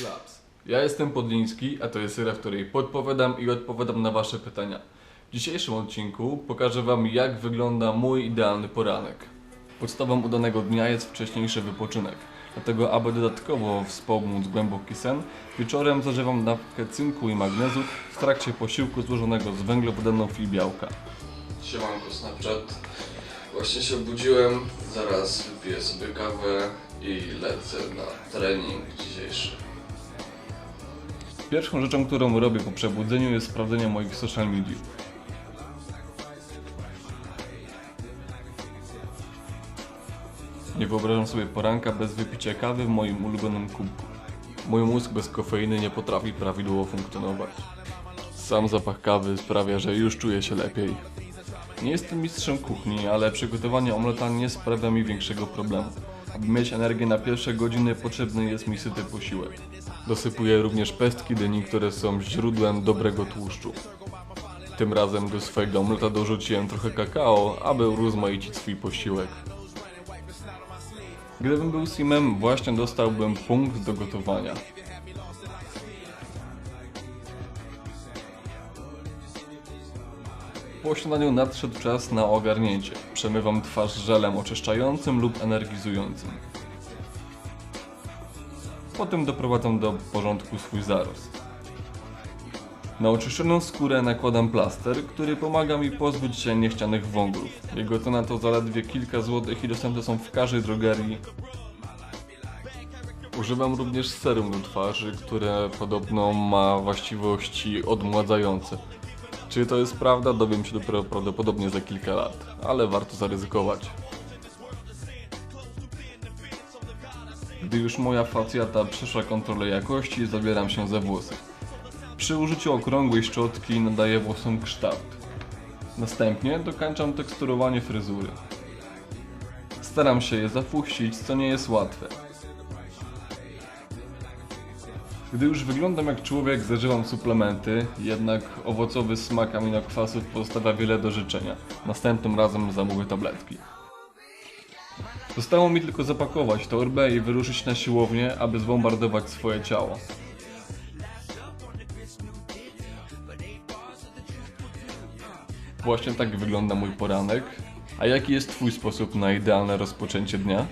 Labs. Ja jestem Podliński, a to jest seria, w której podpowiadam i odpowiadam na Wasze pytania. W dzisiejszym odcinku pokażę Wam, jak wygląda mój idealny poranek. Podstawą udanego dnia jest wcześniejszy wypoczynek. Dlatego, aby dodatkowo wspomóc głęboki sen, wieczorem zażywam dawkę cynku i magnezu w trakcie posiłku złożonego z węglowodanów i białka. Siemanko Snapchat. Właśnie się obudziłem, zaraz wypiję sobie kawę i lecę na trening dzisiejszy. Pierwszą rzeczą, którą robię po przebudzeniu jest sprawdzenie moich social mediów. Nie wyobrażam sobie poranka bez wypicia kawy w moim ulubionym kubku. Mój mózg bez kofeiny nie potrafi prawidłowo funkcjonować. Sam zapach kawy sprawia, że już czuję się lepiej. Nie jestem mistrzem kuchni, ale przygotowanie omleta nie sprawia mi większego problemu. Aby mieć energię na pierwsze godziny potrzebny jest mi syty posiłek. Dosypuję również pestki dyni, które są źródłem dobrego tłuszczu. Tym razem do swojego omleta dorzuciłem trochę kakao, aby urozmaicić swój posiłek. Gdybym był simem, właśnie dostałbym punkt do gotowania. Po śniadaniu nadszedł czas na ogarnięcie. Przemywam twarz żelem oczyszczającym lub energizującym. Potem doprowadzam do porządku swój zarost. Na oczyszczoną skórę nakładam plaster, który pomaga mi pozbyć się niechcianych wąglów. Jego cena to zaledwie kilka złotych i dostępne są w każdej drogerii. Używam również serum do twarzy, które podobno ma właściwości odmładzające. Czy to jest prawda, dowiem się dopiero prawdopodobnie za kilka lat, ale warto zaryzykować. Gdy już moja facjata przeszła kontrolę jakości, zabieram się za włosy. Przy użyciu okrągłej szczotki nadaję włosom kształt. Następnie dokańczam teksturowanie fryzury. Staram się je zapuścić, co nie jest łatwe. Gdy już wyglądam jak człowiek, zażywam suplementy, jednak owocowy smak aminokwasów pozostawia wiele do życzenia. Następnym razem zamówię tabletki. Zostało mi tylko zapakować torbę i wyruszyć na siłownię, aby zbombardować swoje ciało. Właśnie tak wygląda mój poranek. A jaki jest Twój sposób na idealne rozpoczęcie dnia?